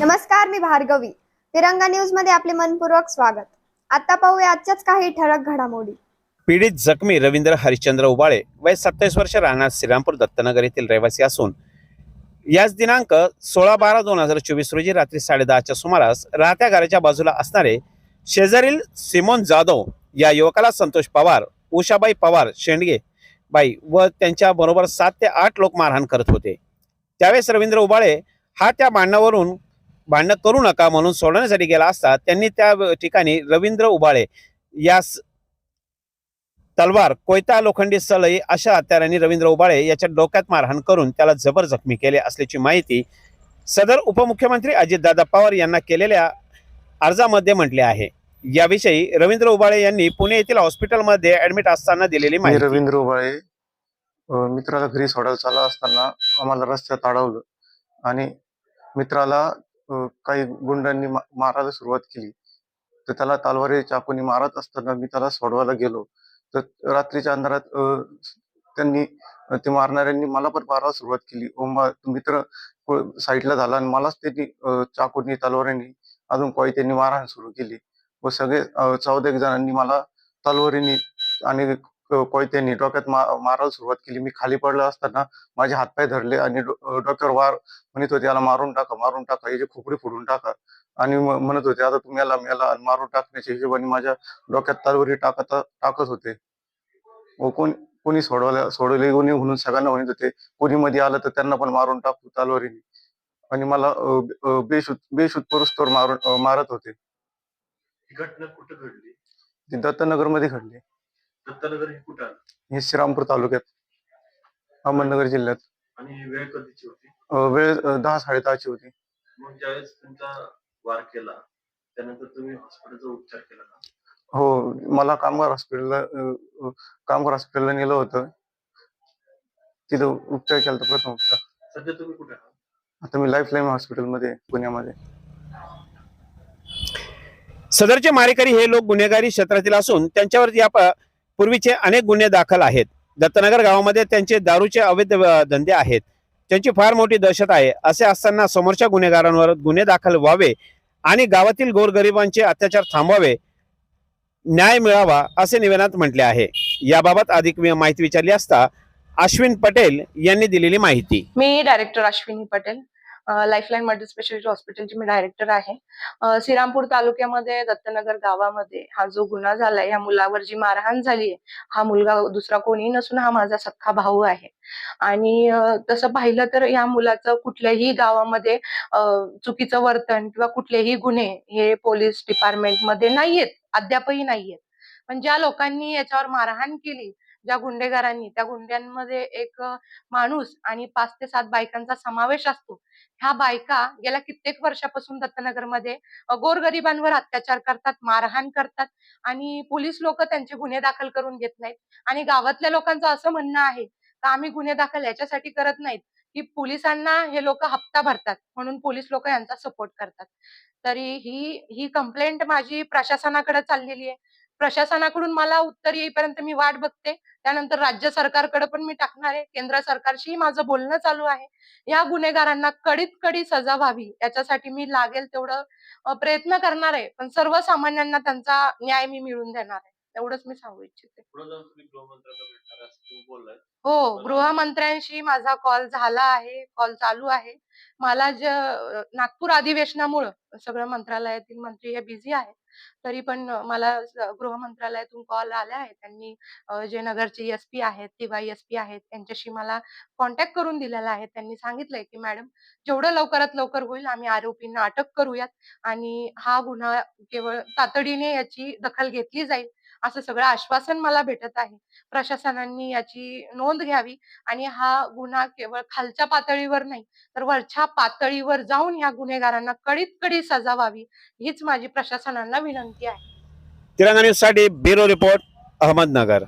नमस्कार मी भार्गवी. तिरंगा न्यूजमध्ये आपले मनपूर्वक स्वागत. आता पाहूया आजच्याच काही ठळक घडामोडी. पीडित जखमी रवींद्र हरिश्चंद्र उबाळे वय सत्तावीस वर्ष राहणार श्रीरामपूर दत्तनगर येथील रहिवासी असून याच दिनांक सोळा बारा दोन हजार चोवीस रोजी रात्री साडेदहाच्या सुमारास राहत्या घराच्या बाजूला असणारे शेजारील सिमोन जाधव या युवकाला संतोष पवार उषाबाई पवार शेंडगे बाई व त्यांच्या बरोबर सात ते आठ लोक मारहाण करत होते. त्यावेळेस रवींद्र उबाळे हा त्या भांडणावरून भांडणं करू नका म्हणून सोडवण्यासाठी गेला असता त्यांनी त्या ठिकाणी रवींद्र उबाळे यास तलवार कोयता लोखंडी सलई अशा हत्यारांनी रवींद्र उबाळे याच्या डोक्यात मारहाण करून त्याला जबर जखमी केले असल्याची माहिती सदर उपमुख्यमंत्री अजितदादा पवार यांना केलेल्या अर्जामध्ये म्हटले आहे. याविषयी रवींद्र उबाळे यांनी पुणे येथील हॉस्पिटलमध्ये ऍडमिट असताना दिलेली माहिती. रवींद्र उबाळे मित्राला घरी सोडायला चालला असताना आम्हाला रस्त्यात अडवलं आणि मित्राला काही गुंडांनी मा- मारायला सुरुवात केली. तर त्याला तालवारी चाकूनी मारत असताना मी त्याला सोडवायला गेलो. तर रात्रीच्या अंधारात त्यांनी ते मारणाऱ्यांनी मला पण मारायला सुरुवात केली. व मा- मित्र साईडला झाला आणि मलाच त्यांनी चाकूनी तलवारींनी अजून काही त्यांनी मारहाण सुरू केली. व सगळे चौदा एक जणांनी मला तलवारीने आणि क- कोयत्यांनी डोक्यात मारायला सुरुवात केली. मी खाली पडला असताना माझे हातपाय धरले आणि डो- अं, डोक्यावर वार म्हणत होते याला मारून टाका मारून टाका याची खोपडी फोडून टाका. आणि म्हणत होते आता तुम्ही याला याला आणि मारून टाकण्याच्या हिशोबाने माझ्या डोक्यात तलवारी टाकत टाकत होते. व कोण कोणी सोडवल्या सोडवले कोणी म्हणून सगळ्यांना म्हणत होते कोणी मध्ये आलं तर त्यांना पण मारून टाकू तलवारीने. आणि मला बेशुद्ध बेशुद्ध परुस्तर मारून मारत होते. ही घटना कुठं घडली? ती दत्तनगरमध्ये घडली. दत्तनगर हे कुठं आलं? हे श्रीरामपूर तालुक्यात अहमदनगर जिल्ह्यात. आणि वेळ कधीची होती? अं, वेळ अं, दहा साडेदहाची होती. मग ज्यावेळेस तुमचा वार केला त्यानंतर तुम्ही हॉस्पिटलचा उपचार केला का? हो मला कामगार हॉस्पिटलला अं, अं, कामगार हॉस्पिटलला नेलं होतं. तिथं उपचार केला होता प्रथम उपचार. सध्या तुम्ही कुठे आहात? आता मी लाईफ लाईन हॉस्पिटलमध्ये आहे, पुण्यामध्ये. सदरचे मारेकरी हे लोक गुन्हेगारी क्षेत्रातील असून त्यांच्यावर या प- पूर्वीचे अनेक गुन्हे दाखल आहेत. दत्तनगर गावामध्ये त्यांचे दारूचे अवैध धंदे आहेत. त्यांची फार मोठी दहशत आहे. असे असताना समोरच्या गुन्हेगारांवर गुन्हे दाखल व्हावे आणि गावातील गोरगरिबांचे अत्याचार थांबवावे न्याय मिळावा असे निवेदनात म्हटले आहे. याबाबत अधिक माहिती विचारली असता अश्विन पटेल यांनी दिलेली माहिती. मी director Ashwini Patel. Lifeline multi speciality हॉस्पिटलची मी डायरेक्टर आहे. श्रीरामपूर तालुक्यामध्ये दत्तनगर गावामध्ये हा जो गुन्हा झालाय या मुलावर जी मारहाण झाली हा मुलगा दुसरा कोणी नसून हा माझा सख्खा भाऊ आहे. आणि तसं पाहिलं तर या मुलाचं कुठल्याही गावामध्ये चुकीचं वर्तन किंवा कुठलेही गुन्हे हे पोलीस डिपार्टमेंटमध्ये नाहीयेत अद्यापही नाहीयेत. पण ज्या लोकांनी याच्यावर मारहाण केली ज्या गुंडेगारांनी त्या गुंड्यांमध्ये एक माणूस आणि पाच ते सात बायकांचा समावेश असतो. ह्या बायका गेल्या कित्येक वर्षापासून दत्तनगरमध्ये गोरगरिबांवर अत्याचार करतात मारहाण करतात आणि पोलीस लोक त्यांचे गुन्हे दाखल करून घेत नाहीत. आणि गावातल्या लोकांचं असं म्हणणं आहे का आम्ही गुन्हे दाखल याच्यासाठी करत नाहीत की पोलिसांना हे लोक हप्ता भरतात म्हणून पोलीस लोक यांचा सपोर्ट करतात. तरी ही ही कंप्लेंट माझी प्रशासनाकडे चाललेली आहे. प्रशासनाकडून मला उत्तर येईपर्यंत मी वाट बघते. त्यानंतर राज्य सरकारकडे पण मी टाकणार आहे. केंद्र सरकारशी माझं बोलणं चालू आहे. या गुन्हेगारांना कडीत कडी सजा व्हावी याच्यासाठी मी लागेल तेवढं प्रयत्न करणार आहे. पण सर्वसामान्यांना त्यांचा न्याय मी मिळवून देणार आहे. एवढंच मी सांगू इच्छिते. हो गृहमंत्र्यांशी माझा कॉल झाला आहे कॉल चालू आहे. मला ज नागपूर अधिवेशनामुळं सगळं मंत्रालयातील मंत्री हे बिझी आहेत. तरी पण मला गृह मंत्रालयातून कॉल आले आहेत. त्यांनी जे नगरचे एस पी आहेत किंवा एस पी आहेत त्यांच्याशी मला कॉन्टॅक्ट करून दिलेला आहे. त्यांनी सांगितलंय की मॅडम जेवढं लवकरात लवकर होईल आम्ही आरोपींना अटक करूयात आणि हा गुन्हा केवळ तातडीने याची दखल घेतली जाईल असं सगळं आश्वासन मला भेटत आहे. प्रशासनाने याची नोंद घ्यावी आणि हा गुन्हा केवळ खालच्या पातळीवर नाही तर वरच्या पातळीवर जाऊन ह्या गुन्हेगारांना कडीत कडी सजा व्हावी हीच माझी प्रशासनाला विनंती आहे. तिरंगा न्यूजसाठी ब्युरो रिपोर्ट अहमदनगर.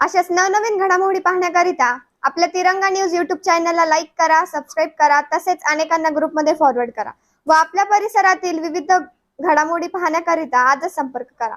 अशाच नवनवीन घडामोडी पाहण्याकरिता आपल्या तिरंगा न्यूज युट्यूब चॅनलला लाईक करा सबस्क्राईब करा तसेच अनेकांना ग्रुपमध्ये फॉरवर्ड करा व आपल्या परिसरातील विविध घडामोडी पाहण्याकरिता आजच संपर्क करा.